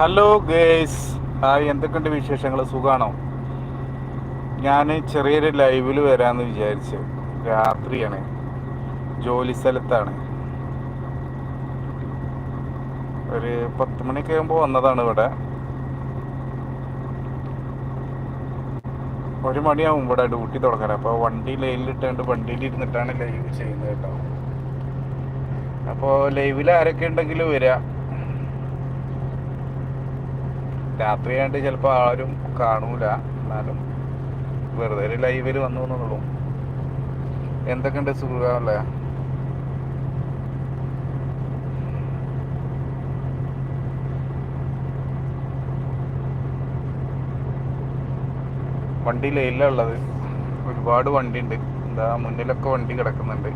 Hello guys hi എന്തൊക്കെയുണ്ട് വിശേഷങ്ങൾ സുഖമാണോ ഞാൻ ചെറിയൊരു ലൈവിൽ വരാമെന്ന് വിചാരിച്ചു. രാത്രിയാണ്. ജോലി സ്ഥലത്താണ്. ഒരു പത്ത് മണിയൊക്കെ ആകുമ്പോൾ വന്നതാണ് ഇവിടെ. ഒരു മണിയാവും ഇവിടെ ഡ്യൂട്ടി തുടങ്ങാൻ. അപ്പോൾ വണ്ടി ലൈനിലിട്ടുകൊണ്ട് വണ്ടിയിൽ ഇരുന്നിട്ടാണ് ലൈവ് ചെയ്യുന്നത് കേട്ടോ. അപ്പോൾ ലൈവിൽ ആരൊക്കെ ഉണ്ടെങ്കിലും വരാം. രാത്രിയാണ്ട് ചിലപ്പോൾ ആരും കാണൂല. എന്നാലും വെറുതെ ഒരു ലൈവിൽ വന്നു എന്നുള്ളൂ. എന്തൊക്കെയുണ്ട് സുഖമല്ലേ വണ്ടി ലൈനിലാണ് ഉള്ളത്. ഒരുപാട് വണ്ടി ഉണ്ട് എന്താ മുന്നിലൊക്കെ വണ്ടി കിടക്കുന്നുണ്ട്.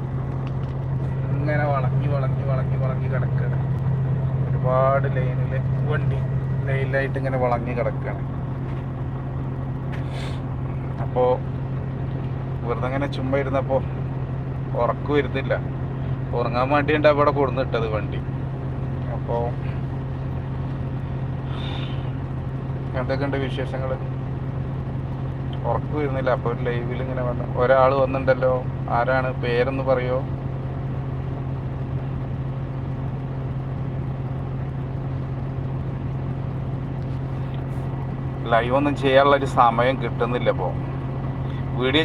ഇങ്ങനെ വളക്കി വളക്കി വളക്കി വളക്കി കിടക്കുകയാണ് ഒരുപാട് ലൈനിൽ വണ്ടി. ലൈനിലായിട്ട് ഇങ്ങനെ വളങ്ങി കിടക്കുകയാണ് അപ്പോൾ വെറുതെ ഇങ്ങനെ ചുമ്മാ ഇരുന്നപ്പോൾ ഉറക്കം വരുന്നില്ല. ഉറങ്ങാൻ വേണ്ടിയുണ്ട് അവിടെ കൊടുന്നിട്ടത് വണ്ടി. അപ്പോൾ എന്തൊക്കെയുണ്ട് വിശേഷങ്ങൾ ഉറക്കം വരുന്നില്ല. അപ്പോൾ ഒരു ലൈവിൽ ഇങ്ങനെ വന്നു ഒരാൾ വന്നിട്ടുണ്ടല്ലോ ആരാണ്? പേരെന്ന് പറയോ? ലൈവ് ഒന്നും ചെയ്യാനുള്ള ഒരു സമയം കിട്ടുന്നില്ല ഇപ്പോൾ വീഡിയോ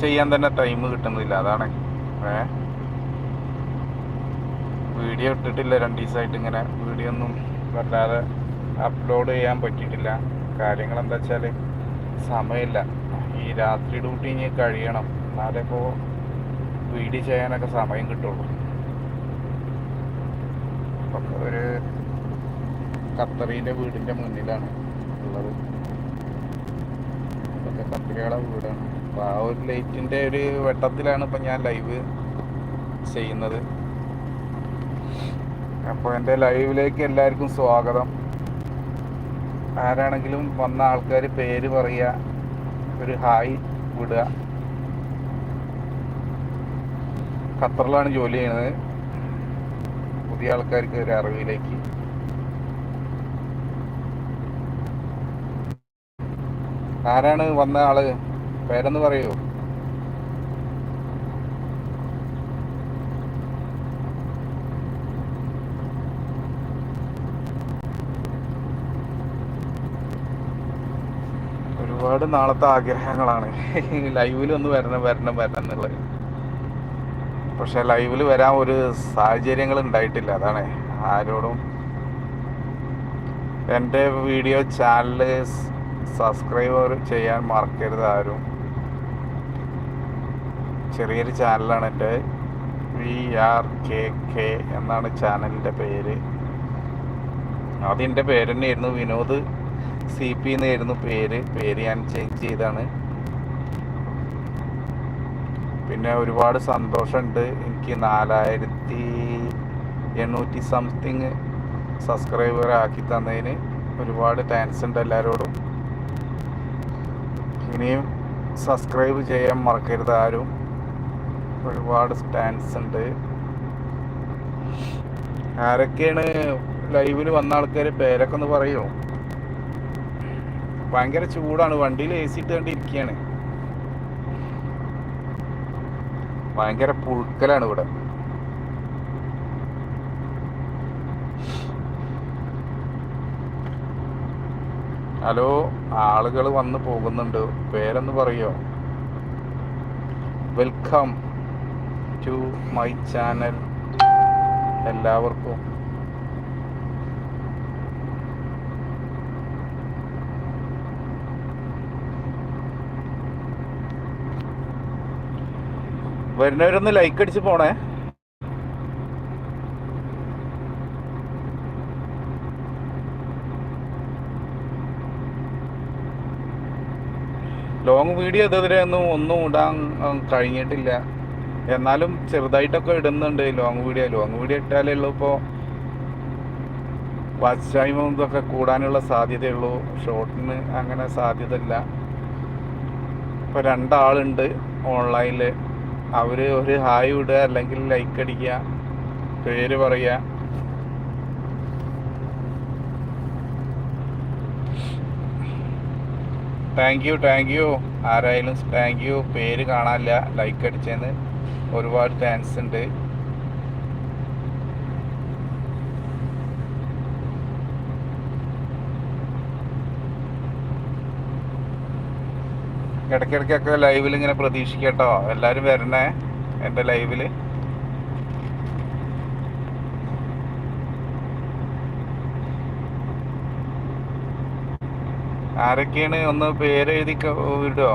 ചെയ്യാൻ തന്നെ ടൈം കിട്ടുന്നില്ല അതാണ്. ഏ? വീഡിയോ ഇട്ടിട്ടില്ല രണ്ട് ദിവസമായിട്ട് ഇങ്ങനെ വീഡിയോ ഒന്നും വല്ലാതെ അപ്ലോഡ് ചെയ്യാൻ പറ്റിയിട്ടില്ല. കാര്യങ്ങൾ എന്താ വെച്ചാൽ സമയമില്ല. ഈ രാത്രി ഡ്യൂട്ടി ഇനി കഴിയണം. എന്നാലേ ഇപ്പോൾ വീഡിയോ ചെയ്യാനൊക്കെ സമയം കിട്ടുള്ളൂ. ഒക്കെ ഒരു ഖത്തറിന്റെ വീടിന്റെ മുന്നിലാണ്. ഉള്ളത്. ഇതൊക്കെ കത്തിരികളെ വീടാണ്. അപ്പോൾ ആ ഒരു ലൈറ്റിന്റെ ഒരു വെട്ടത്തിലാണ് ഇപ്പം ഞാൻ ലൈവ് ചെയ്യുന്നത്. അപ്പോൾ എന്റെ ലൈവിലേക്ക് എല്ലാവർക്കും സ്വാഗതം. ആരാണെങ്കിലും വന്ന ആൾക്കാർ പേര് പറയുക ഒരു ഹായ് വിടുക. ഖത്തറിലാണ് ജോലി ചെയ്യുന്നത്. പുതിയ ആൾക്കാർക്ക് ഒരു അറിവിലേക്ക്. ആരാണ് വന്ന ആൾ? പേരെന്ന് പറയൂ. ഒരുപാട് നാളത്തെ ആഗ്രഹങ്ങളാണ്. ലൈവിൽ ഒന്ന് വരണം വരണം വരണം എന്നുള്ളത്. പക്ഷെ ലൈവിൽ വരാൻ ഒരു സാഹചര്യങ്ങൾ ഉണ്ടായിട്ടില്ല. അതാണ് ആരോടും എന്റെ വീഡിയോ ചാനൽ സബ്സ്ക്രൈബർ ചെയ്യാൻ മറക്കരുത് ആരും. ചെറിയൊരു ചാനലാണ് എന്റെ. വി ആർ കെ കെ എന്നാണ് ചാനലിന്റെ പേര്. ആദ്യം പേര് തന്നെയായിരുന്നു വിനോദ്. സി പി എന്നായിരുന്നു പേര്. പേര് ഞാൻ ചേഞ്ച് ചെയ്താണ് പിന്നെ ഒരുപാട് സന്തോഷമുണ്ട്. എനിക്ക് നാലായിരത്തി എണ്ണൂറ്റി സംതിങ് സബ്സ്ക്രൈബർ ആക്കി തന്നതിന്. ഒരുപാട് താങ്ക്സ് ഉണ്ട് എല്ലാവരോടും ഇനിയും സബ്സ്ക്രൈബ് ചെയ്യാൻ മറക്കരുത് ആരും. ഒരുപാട് സ്റ്റാൻസ് ഉണ്ട്. ആരൊക്കെയാണ് ലൈവിൽ വന്ന ആൾക്കാർ പേരൊക്കെ ഒന്ന് പറയുമോ ഭയങ്കര ചൂടാണ്. വണ്ടിയിൽ എ സി ഇട്ടുകൊണ്ട് ഇരിക്കുകയാണ് ഭയങ്കര പുഴുക്കലാണ് ഇവിടെ. ഹലോ ആളുകൾ വന്ന് പോകുന്നുണ്ട്. പേരെന്ന് പറയോ? വെൽക്കം ടു മൈ ചാനൽ എല്ലാവർക്കും. വരുന്നവരൊന്ന് ലൈക്ക് അടിച്ച് പോണേ. ലോങ് വീഡിയോ ഇതുവരെ ഒന്നും ഒന്നും ഇടാൻ കഴിഞ്ഞിട്ടില്ല. എന്നാലും ചെറുതായിട്ടൊക്കെ ഇടുന്നുണ്ട് ലോങ് വീഡിയോ ലോങ് വീഡിയോ ഇട്ടാലേ ഉള്ളൂ ഇപ്പോൾ വാച്ച് ടൈമും ഇതൊക്കെ കൂടാനുള്ള സാധ്യതയുള്ളൂ. ഷോർട്ടിന് അങ്ങനെ സാധ്യത ഇല്ല ഇപ്പോൾ രണ്ടാളുണ്ട് ഓൺലൈനിൽ അവർ ഒരു ഹായ് വിടുക അല്ലെങ്കിൽ ലൈക്ക് അടിക്കുക പേര് പറയുക. താങ്ക് യു താങ്ക് യു ആരായാലും താങ്ക് യു പേര് കാണാനില്ല. ലൈക്ക് അടിച്ചതിന് ഒരുപാട് താങ്ക്സ് ഉണ്ട്. ഇടയ്ക്കിടയ്ക്കൊക്കെ ലൈവിൽ ഇങ്ങനെ പ്രതീക്ഷിക്കട്ടോ എല്ലാവരും വരണേ എന്റെ ലൈവിൽ ആരൊക്കെയാണ് ഒന്ന് പേര് വിടുമോ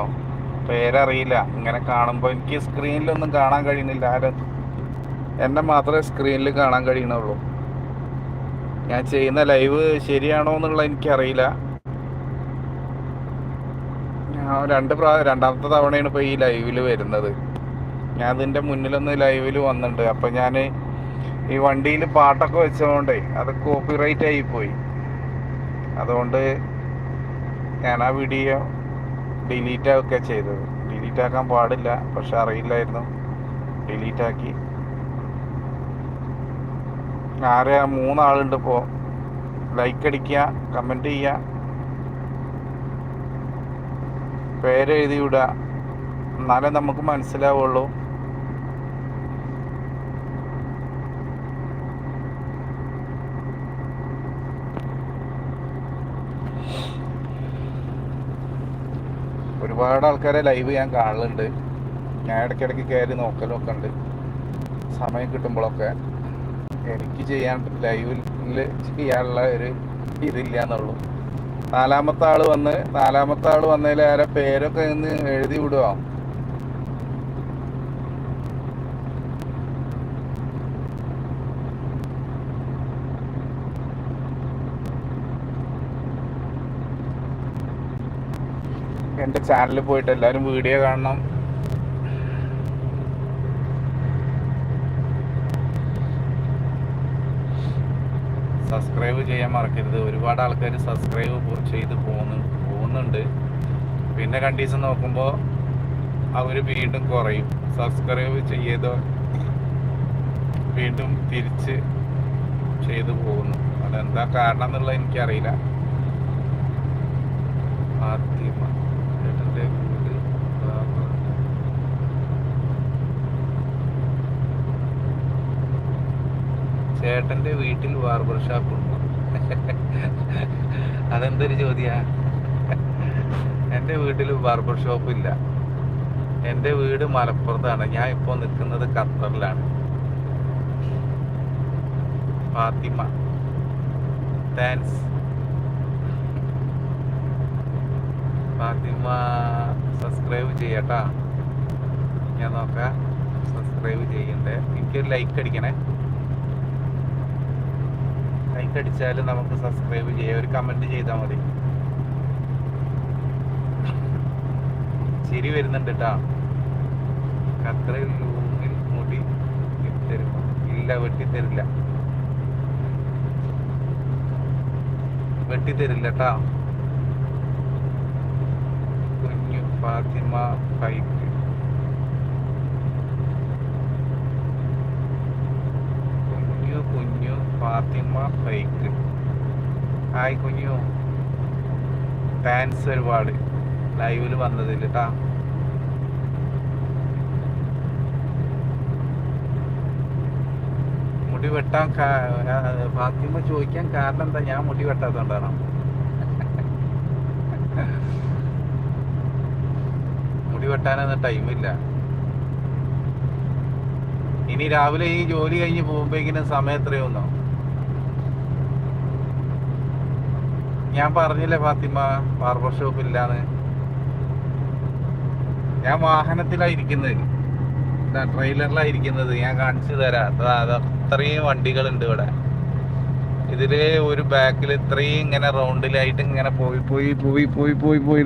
പേരറിയില്ല. ഇങ്ങനെ കാണുമ്പോൾ എനിക്ക് സ്ക്രീനിലൊന്നും കാണാൻ കഴിയുന്നില്ല. ആരും. എന്നെ മാത്രമേ സ്ക്രീനിൽ കാണാൻ കഴിയുന്നുള്ളൂ. ഞാൻ ചെയ്യുന്ന ലൈവ് ശരിയാണോ എന്നുള്ള എനിക്കറിയില്ല. ഞാൻ രണ്ട് പ്രാവശ്യം രണ്ടാമത്തെ തവണയാണ് ഇപ്പോൾ ഈ ലൈവിൽ വരുന്നത്. ഞാൻ അതിന്റെ മുന്നിലൊന്ന് ലൈവിൽ വന്നിട്ടുണ്ട്. അപ്പം ഞാൻ ഈ വണ്ടിയിൽ പാട്ടൊക്കെ വെച്ചതുകൊണ്ടേ അത് കോപ്പിറൈറ്റ് ആയിപ്പോയി അതുകൊണ്ട് ഞാൻ ആ വീഡിയോ ഡിലീറ്റ് ആക്കുക ചെയ്തത്. ഡിലീറ്റ് ആക്കാൻ പാടില്ല പക്ഷെ അറിയില്ലായിരുന്നു. ഡിലീറ്റ് ആക്കി. ആരെ മൂന്നാളുണ്ട് ഇപ്പോൾ ലൈക്ക് അടിക്കുക കമന്റ് ചെയ്യുക. പേരെഴുതി വിടുക എന്നാലേ നമുക്ക് മനസ്സിലാവുള്ളൂ. ഒരുപാട് ആൾക്കാരെ ലൈവ് ഞാൻ കാണലുണ്ട്. ഞാൻ ഇടയ്ക്കിടയ്ക്ക് കയറി നോക്കലൊക്കെ ഉണ്ട്. സമയം കിട്ടുമ്പോഴൊക്കെ എനിക്ക് ചെയ്യാൻ ലൈവിൽ ചെയ്യാനുള്ള ഒരു ഇതില്ല എന്നുള്ളൂ. നാലാമത്തെ ആൾ വന്ന് നാലാമത്തെ ആൾ വന്നതിൽ ആരെ പേരൊക്കെ ഇന്ന് എഴുതി വിടുവോ. എന്റെ ചാനലിൽ പോയിട്ട് എല്ലാവരും വീഡിയോ കാണണം. സബ്സ്ക്രൈബ് ചെയ്യാൻ മറക്കരുത്. ഒരുപാട് ആൾക്കാർ സബ്സ്ക്രൈബ് ചെയ്ത് പോകുന്നു പോകുന്നുണ്ട്. പിന്നെ കണ്ടീഷൻ നോക്കുമ്പോൾ അവർ വീണ്ടും കുറയും. സബ്സ്ക്രൈബ് ചെയ്തോ വീണ്ടും തിരിച്ച് ചെയ്തു പോകുന്നു അതെന്താ കാരണം എന്നുള്ളത് എനിക്കറിയില്ല. ഫാത്തിമ ചേട്ടന്റെ വീട് ബാബ. ചേട്ടന്റെ വീട്ടിൽ ബാർബർ ഷാപ്പ് ഉണ്ടോ. അതെന്തൊരു ചോദ്യാ? എന്റെ വീട്ടിൽ ബാർബർ ഷോപ്പ് ഇല്ല. എന്റെ വീട് മലപ്പുറത്താണ്. ഞാൻ ഇപ്പോൾ നിൽക്കുന്നത് ഖത്തറിലാണ്. ഫാത്തിമ. താങ്ക്സ് ഫാത്തിമ സബ്സ്ക്രൈബ് ചെയ്യട്ടാ. ഞാൻ നോക്കാം. സബ്സ്ക്രൈബ് ചെയ്യണ്ടേ? എനിക്കൊരു ലൈക്ക് അടിക്കണേ. ലൈക്ക് അടിച്ചാൽ നമുക്ക് സബ്സ്ക്രൈബ് ചെയ്യാം. ഒരു കമന്റ് ചെയ്താൽ മതി. ചിരി വരുന്നുണ്ട് കേട്ടാ ഖത്തറിൽ റൂമിൽ മുടി തരുമോ ഇല്ല വെട്ടിത്തരില്ല. വെട്ടിത്തരില്ല കേട്ടാ കുഞ്ഞു ഫാത്തിമ ബൈക്ക് കുഞ്ഞു കുഞ്ഞു ഫാത്തിമ ഫൈക്ക് ഹായ് കുഞ്ഞു. താങ്ക്സ് ഒരുപാട്. ലൈവിൽ വന്നതിൽ കേട്ടാ മുടി വെട്ടാൻ ഫാത്തിമ ചോദിക്കാൻ കാരണം എന്താ? ഞാൻ മുടി വെട്ടാത്തോണ്ടാണ് മുടി വെട്ടാനൊന്നും ടൈമില്ല ഇനി രാവിലെ ഈ ജോലി കഴിഞ്ഞ് പോകുമ്പോഴേക്കിനും സമയം എത്രയൊന്നോ ഞാൻ പറഞ്ഞില്ലേ ഫാത്തിമ ബാർബർ ഷോപ്പ് ഇല്ലാന്ന്. ഞാൻ ട്രെയിലറിലാണ് ഇരിക്കുന്നത്. ഞാൻ കാണിച്ചു തരാം. അത്രയും വണ്ടികളുണ്ട് ഇവിടെ. ഇതിൽ ഒരു ബാക്കിൽ ഇത്രയും ഇങ്ങനെ റൗണ്ടിലായിട്ട് ഇങ്ങനെ പോയി പോയി പോയി പോയി പോയി പോയി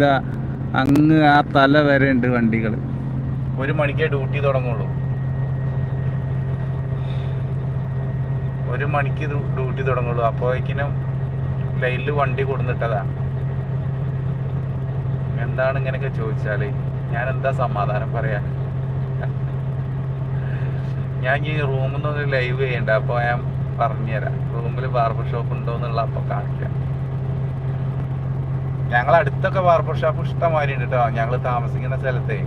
അങ്ങ് ആ തല വരെ ഉണ്ട് വണ്ടികൾ ഒരു മണിക്കേ ഡ്യൂട്ടി തുടങ്ങുള്ളൂ. ഒരു മണിക്ക് ഡ്യൂട്ടി തുടങ്ങുള്ളൂ. അപ്പോഴേക്കിനും ലൈനിൽ വണ്ടി കൊടുന്നിട്ടതാ. എന്താണ് ഇങ്ങനെയൊക്കെ ചോദിച്ചാൽ? ഞാൻ എന്താ സമാധാനം പറയാ? ഞാൻ ഈ റൂമിൽ നിന്ന് ലൈവ് ചെയ്യണ്ട അപ്പോൾ ഞാൻ പറഞ്ഞുതരാം. റൂമിൽ ബാർബർ ഷോപ്പ് ഉണ്ടോ എന്നുള്ള അപ്പോൾ കാണിക്കാം. ഞങ്ങൾ അടുത്തൊക്കെ ബാർബർ ഷോപ്പ് ഇഷ്ടമാതിരി ഉണ്ട് കേട്ടോ ഞങ്ങൾ താമസിക്കുന്ന സ്ഥലത്തെ.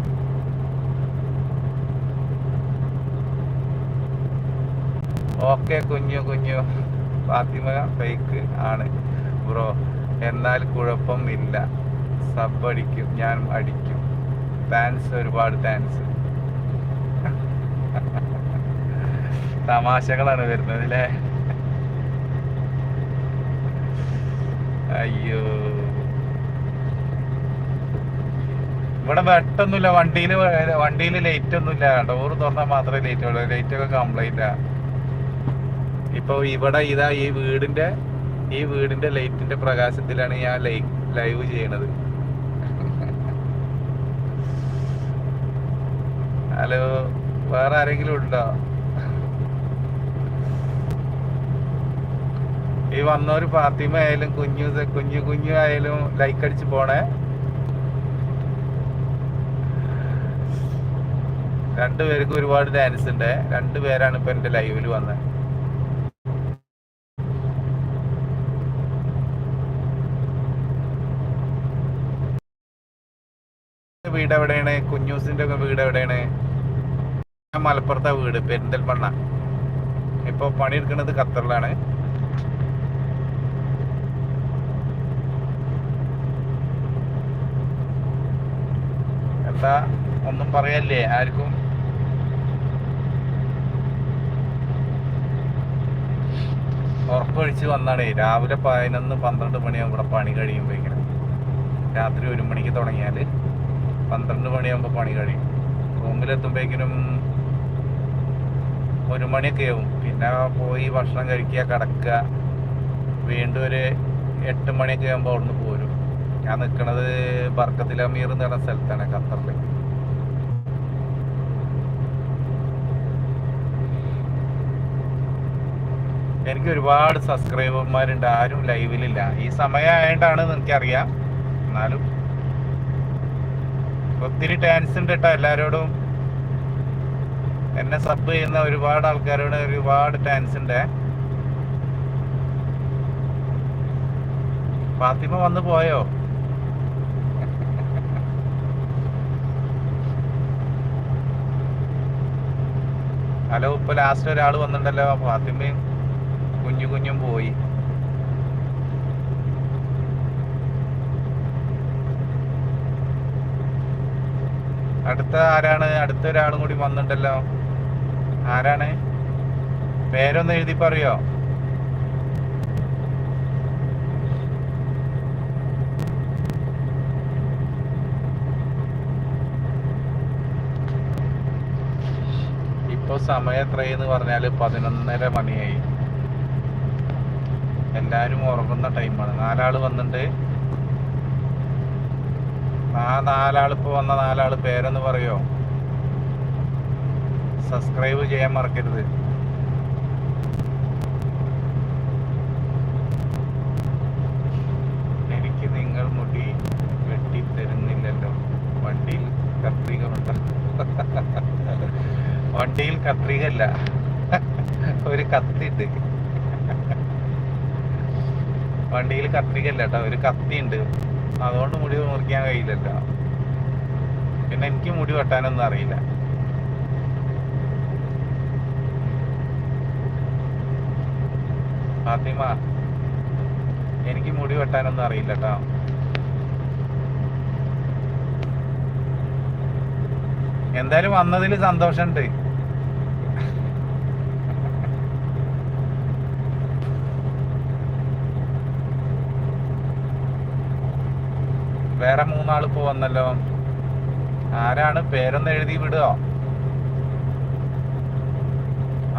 ഓക്കെ കുഞ്ഞു കുഞ്ഞു. ഫാത്തിമ ഫേക്ക് ആണ്. ബ്രോ. എന്നാൽ കുഴപ്പമില്ല സബ് അടിക്കും ഞാൻ അടിക്കും. താങ്ക്സ് ഒരുപാട് താങ്ക്സ് തമാശകളാണ് വരുന്നത് അല്ലേ അയ്യോ. ഇവിടെ വെട്ടൊന്നുമില്ല വണ്ടിയിൽ വണ്ടിയിൽ ലൈറ്റ് ഒന്നുമില്ല. ഡോറ് തുറന്നാൽ മാത്രമേ ലൈറ്റ് ഉള്ളൂ. ലൈറ്റ് ഒക്കെ കംപ്ലീറ്റാ ഇപ്പൊ ഇവിടെ ഇതാ ഈ വീടിന്റെ ഈ വീടിന്റെ ലൈറ്റിന്റെ പ്രകാശത്തിലാണ് ഞാൻ ലൈവ് ചെയ്യണത്. ഹലോ വേറെ ആരെങ്കിലും ഉണ്ടോ? ഈ വന്നൊരു ഫാത്തിമ ആയാലും കുഞ്ഞു കുഞ്ഞു കുഞ്ഞു ആയാലും ലൈക്ക് അടിച്ച് പോണേ. രണ്ടുപേർക്കും ഒരുപാട് ഡാൻസ് ഉണ്ട്. രണ്ടുപേരാണ് ഇപ്പൊ എന്റെ ലൈവിൽ വന്നത് വീട് എവിടെയാണ്? കുഞ്ഞൂസിന്റെ ഒക്കെ വീട് എവിടെയാണ്? മലപ്പുറത്തെ വീട് പെരിന്തൽമണ്ണ. ഇപ്പൊ പണിയെടുക്കുന്നത് ഖത്തറിലാണ്. എന്താ ഒന്നും പറയല്ലേ ആർക്കും? ഉറപ്പൊഴിച്ച് വന്നാണ്. രാവിലെ പതിനൊന്ന് പന്ത്രണ്ട് മണിയാവും ഇവിടെ പണി കഴിയുമ്പോഴേക്കും രാത്രി ഒരു മണിക്ക് തുടങ്ങിയാൽ പന്ത്രണ്ട് മണിയാകുമ്പോൾ പണി കഴിയും. റൂമിലെത്തുമ്പോഴേക്കിനും ഒരു മണിയൊക്കെ ആവും. പിന്നെ പോയി ഭക്ഷണം കഴിക്കുക കിടക്കുക. വീണ്ടും ഒരു എട്ട് മണിയൊക്കെ ആകുമ്പോൾ അവിടുന്ന് പോരും. ഞാൻ നിൽക്കുന്നത് ബർക്കത്തിൽ അമീർ എന്ന് പറഞ്ഞ സ്ഥലത്താണ് ഖത്തറിൽ എനിക്ക് ഒരുപാട് സബ്സ്ക്രൈബർമാരുണ്ട് ആരും ലൈവിലില്ല ഈ സമയമായതുകൊണ്ടാണ് എനിക്കറിയാം എന്നാലും ഒത്തിരി ടാൻസ് ഉണ്ട് കേട്ടോ എല്ലാവരോടും എന്നെ സബ് ചെയ്യുന്ന ഒരുപാട് ആൾക്കാരോട് ഒരുപാട് ടാൻസ് ഉണ്ട്. ഫാത്തിമ വന്നു പോയോ? ഹലോ ഇപ്പൊ ലാസ്റ്റ് ഒരാൾ വന്നിട്ടുണ്ടല്ലോ. ഫാത്തിമയും കുഞ്ഞു കുഞ്ഞും പോയി. അടുത്ത ആരാണ്? അടുത്ത ഒരാളും കൂടി വന്നിട്ടല്ലോ. ആരാണ്? പേരൊന്ന് എഴുതി പറയോ? ഇപ്പൊ സമയം എത്രയെന്ന് പറഞ്ഞാൽ പതിനൊന്നര മണിയായി. എല്ലാരും ഉറങ്ങുന്ന ടൈമാണ് നാലാൾ വന്നിട്ട് ആ നാലാൾ ഇപ്പൊ വന്ന നാലാൾ പേരെന്ന് പറയോ? സബ്സ്ക്രൈബ് ചെയ്യാൻ മറക്കരുത്. എനിക്ക് നിങ്ങൾ മുടി വെട്ടി തരുന്നില്ലല്ലോ വണ്ടിയിൽ കത്രികമുണ്ട് വണ്ടിയിൽ കത്രികല്ല ഒരു കത്തിണ്ട്. വണ്ടിയിൽ കത്രികല്ല കേട്ടോ. ഒരു കത്തിയുണ്ട് അതുകൊണ്ട് മുടി മുറിക്കാൻ കഴിയില്ലല്ലോ. പിന്നെ എനിക്ക് മുടി വെട്ടാനൊന്നും അറിയില്ല. ഫാത്തിമ എനിക്ക് മുടി വെട്ടാനൊന്നും അറിയില്ല കേട്ടോ. എന്തായാലും വന്നതിൽ സന്തോഷമുണ്ട്. വേറെ മൂന്നാൾ ഇപ്പൊ വന്നല്ലോ. ആരാണ്? പേരൊന്ന് എഴുതി വിടുക.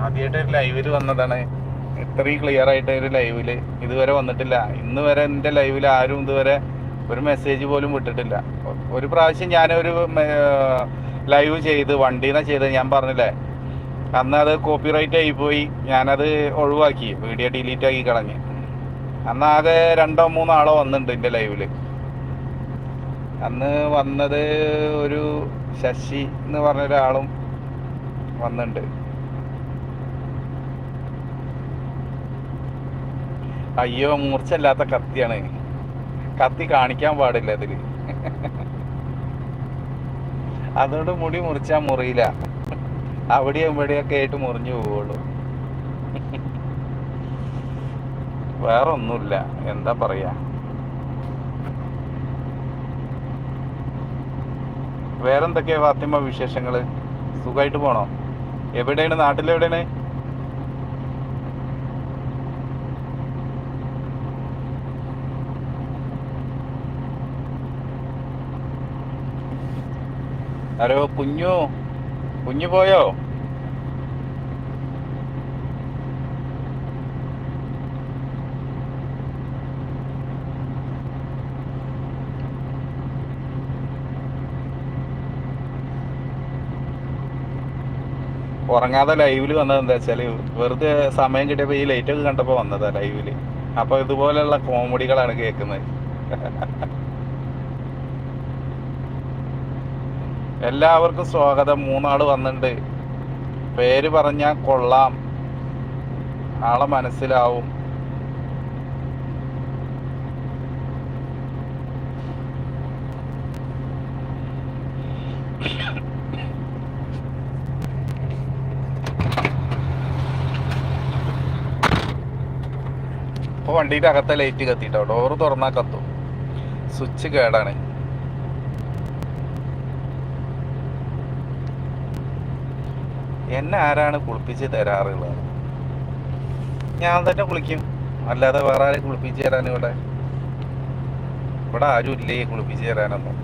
ആദ്യമായിട്ട് ഒരു ലൈവിൽ വന്നതാണ്. ഇത്രയും ക്ലിയർ ആയിട്ട് ഒരു ലൈവിൽ ഇതുവരെ വന്നിട്ടില്ല. ഇന്ന് വരെ എന്റെ ലൈവിൽ ആരും ഇതുവരെ ഒരു മെസ്സേജ് പോലും വിട്ടിട്ടില്ല. ഒരു പ്രാവശ്യം ഞാനൊരു ലൈവ് ചെയ്ത് വണ്ടിന്നാ ചെയ്ത് ഞാൻ പറഞ്ഞില്ലേ? അന്ന് അത് കോപ്പിറൈറ്റ് ആയിപ്പോയി ഞാനത് ഒഴിവാക്കി. വീഡിയോ ഡിലീറ്റ് ആക്കി കളഞ്ഞ്. അന്ന് ആകെ രണ്ടോ മൂന്നോ ആളോ വന്നിട്ടുണ്ട് എന്റെ ലൈവിൽ അന്ന് വന്നത് ഒരു ശശി എന്ന് പറഞ്ഞ ഒരാളും വന്നിട്ടുണ്ട് അയ്യോ മൂർച്ചല്ലാത്ത കത്തിയാണ്. കത്തി കാണിക്കാൻ പാടില്ല അതിൽ അതോട് മുടി മുറിച്ചാ മുറിയില്ല. അവിടെയും ഇവിടെയൊക്കെ ആയിട്ട് മുറിഞ്ഞു പോവുള്ളൂ. വേറൊന്നുമില്ല. എന്താ പറയാ? വേറെന്തൊക്കെയാ ഫാത്തിമ വിശേഷങ്ങൾ? സുഖമായിട്ട് പോണോ? എവിടെയാണ്? നാട്ടിലെവിടെയാണ്? ഹലോ കുഞ്ഞു. കുഞ്ഞു പോയോ? ഉറങ്ങാതെ ലൈവിൽ വന്നത് എന്താ വെച്ചാൽ വെറുതെ സമയം കിട്ടിയപ്പോ ഈ ലൈറ്റ് ഒക്കെ കണ്ടപ്പോ വന്നതാ ലൈവിൽ അപ്പൊ ഇതുപോലെയുള്ള കോമഡികളാണ് കേൾക്കുന്നത്. എല്ലാവർക്കും സ്വാഗതം. മൂന്നാൾ വന്നിട്ടുണ്ട് പേര് പറഞ്ഞാൽ കൊള്ളാം. ആളെ മനസ്സിലാവും. ഇപ്പൊ വണ്ടിയുടെ അകത്തെ ലൈറ്റ് കത്തിട്ടോ? ഡോറ് തുറന്നാ കത്തും. സ്വിച്ച് കേടാണ്. എന്നെ ആരാണ് കുളിപ്പിച്ച് തരാറുള്ളത്? ഞാൻ തന്നെ കുളിക്കും. അല്ലാതെ വേറെ ആരെ കുളിപ്പിച്ച് തരാൻ ഇവിടെ? ഇവിടെ ആരും ഇല്ലേ കുളിപ്പിച്ച് തരാനൊന്നും?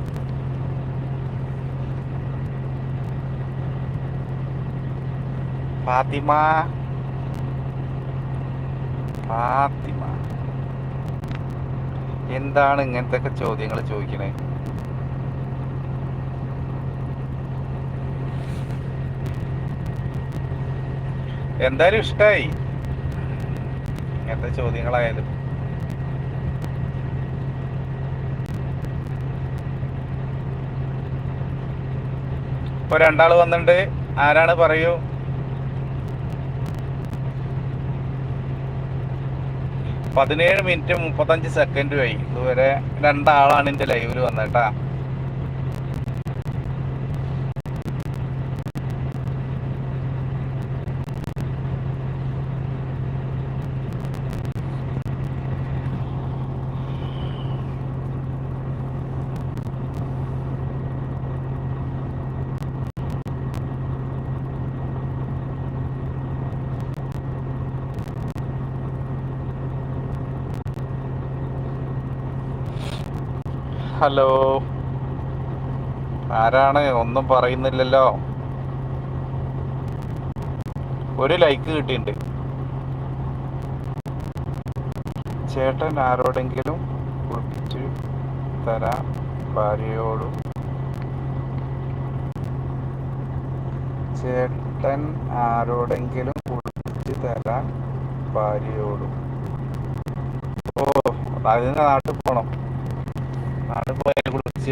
ഫാത്തിമ. ഫാത്തിമ. എന്താണ് ഇങ്ങനത്തെ ചോദ്യങ്ങൾ ചോദിക്കണേ? എന്തായാലും ഇഷ്ടായി. ഇങ്ങനത്തെ ചോദ്യങ്ങളായാലും. ഇപ്പൊ രണ്ടാൾ വന്നിട്ടുണ്ട് ആരാണ് പറയൂ? പതിനേഴ് മിനിറ്റ് മുപ്പത്തഞ്ച് സെക്കൻഡ് ആയി ഇതുവരെ രണ്ടാളാണ് എന്റെ ലൈവിൽ വന്നേട്ടാ. ഹലോ. ആരാണ്? ഒന്നും പറയുന്നില്ലല്ലോ. ഒരു ലൈക്ക് കിട്ടിയിട്ടുണ്ട്. ചേട്ടൻ ആരോടെങ്കിലും കുളിപ്പിച്ച് തരാ ഭാര്യയോടും. ചേട്ടൻ ആരോടെങ്കിലും കുളിപ്പിച്ച് തരാ ഭാര്യയോടും. ഓ അതിന് നാട്ടിൽ പോണം. നാട്ടിൽ പോയാൽ കുളിപ്പിച്ചു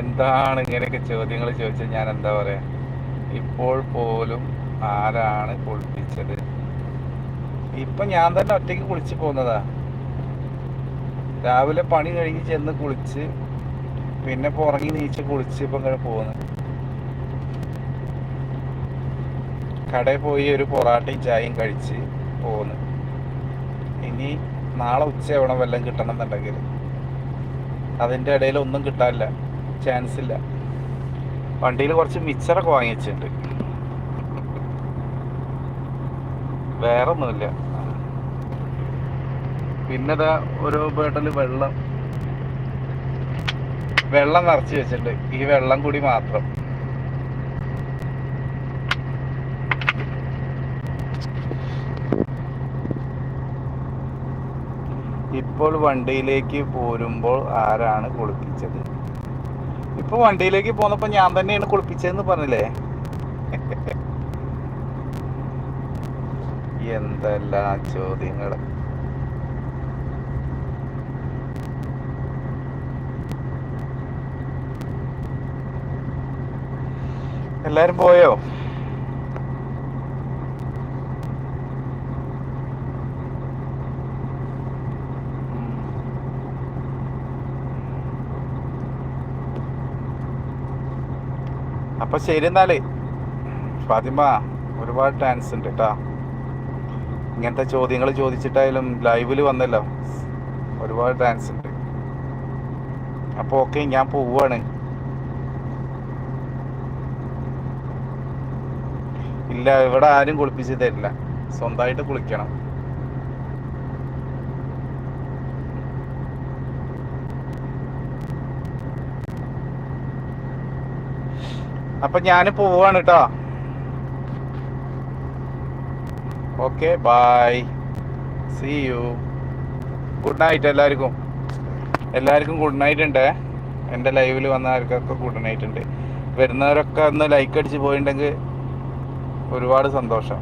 എന്താണ് ഇങ്ങനെയൊക്കെ ചോദ്യങ്ങൾ ചോദിച്ചാൽ ഞാൻ എന്താ പറയാ? ഇപ്പോൾ പോലും ആരാണ് കുളിപ്പിച്ചത് ഇപ്പൊ ഞാൻ തന്നെ ഒറ്റയ്ക്ക് കുളിച്ച് പോകുന്നതാ. രാവിലെ പണി കഴിഞ്ഞ് ചെന്ന് കുളിച്ച് പിന്നെ ഇപ്പൊ ഉറങ്ങി നീച്ച് കുളിച്ച് ഇപ്പൊ ഇങ്ങനെ പോകുന്നു. കടയിൽ പോയി ഒരു പൊറാട്ടയും ചായയും കഴിച്ച് പോകുന്നു. ഇനി നാളെ ഉച്ചയാവണം വല്ലതും കിട്ടണം എന്നുണ്ടെങ്കിൽ അതിന്റെ ഇടയിൽ ഒന്നും കിട്ടാനില്ല. ചാൻസ് ഇല്ല. വണ്ടിയിൽ കുറച്ച് മിച്ചറൊക്കെ വാങ്ങിച്ചിട്ടുണ്ട് വേറെ ഒന്നുമില്ല. പിന്നെ ഇതാ ഒരു ബേട്ടൽ വെള്ളം. വെള്ളം നിറച്ച് വെച്ചിട്ടുണ്ട്. ഈ വെള്ളം കൂടി മാത്രം. ഇപ്പോൾ വണ്ടിയിലേക്ക് പോരുമ്പോൾ ആരാണ് കുളിപ്പിച്ചത്? ഇപ്പൊ വണ്ടിയിലേക്ക് പോന്നപ്പോ ഞാൻ തന്നെയാണ് കുളിപ്പിച്ചതെന്ന് പറഞ്ഞില്ലേ? എന്തെല്ലാം ചോദ്യങ്ങൾ? എല്ലാരും പോയോ? അപ്പൊ ശരി എന്നാലേ ഫാത്തിമ ഒരുപാട് ഡാൻസ് ഉണ്ട് കേട്ടാ ഇങ്ങനത്തെ ചോദ്യങ്ങൾ ചോദിച്ചിട്ടായാലും ലൈവിൽ വന്നല്ലോ. ഒരുപാട് ഡാൻസ് ഉണ്ട്. അപ്പോൾ ഓക്കെ ഞാൻ പോവാണ്. ഇല്ല ഇവിടെ ആരും കുളിപ്പിച്ച് തരില്ല. സ്വന്തമായിട്ട് കുളിക്കണം. അപ്പൊ ഞാൻ പോവാണ് കേട്ടോ okay bye. See you good night എല്ലാവർക്കും. എല്ലാവർക്കും ഗുഡ് നൈറ്റ് ഉണ്ട്. എന്റെ ലൈവിൽ വന്ന ആൾക്കൊക്കെ ഗുഡ് നൈറ്റ് ഉണ്ട്. വരുന്നവരൊക്കെ ഒന്ന് ലൈക്ക് അടിച്ച് പോയിട്ടുണ്ടെങ്കിൽ ഒരുപാട് സന്തോഷം.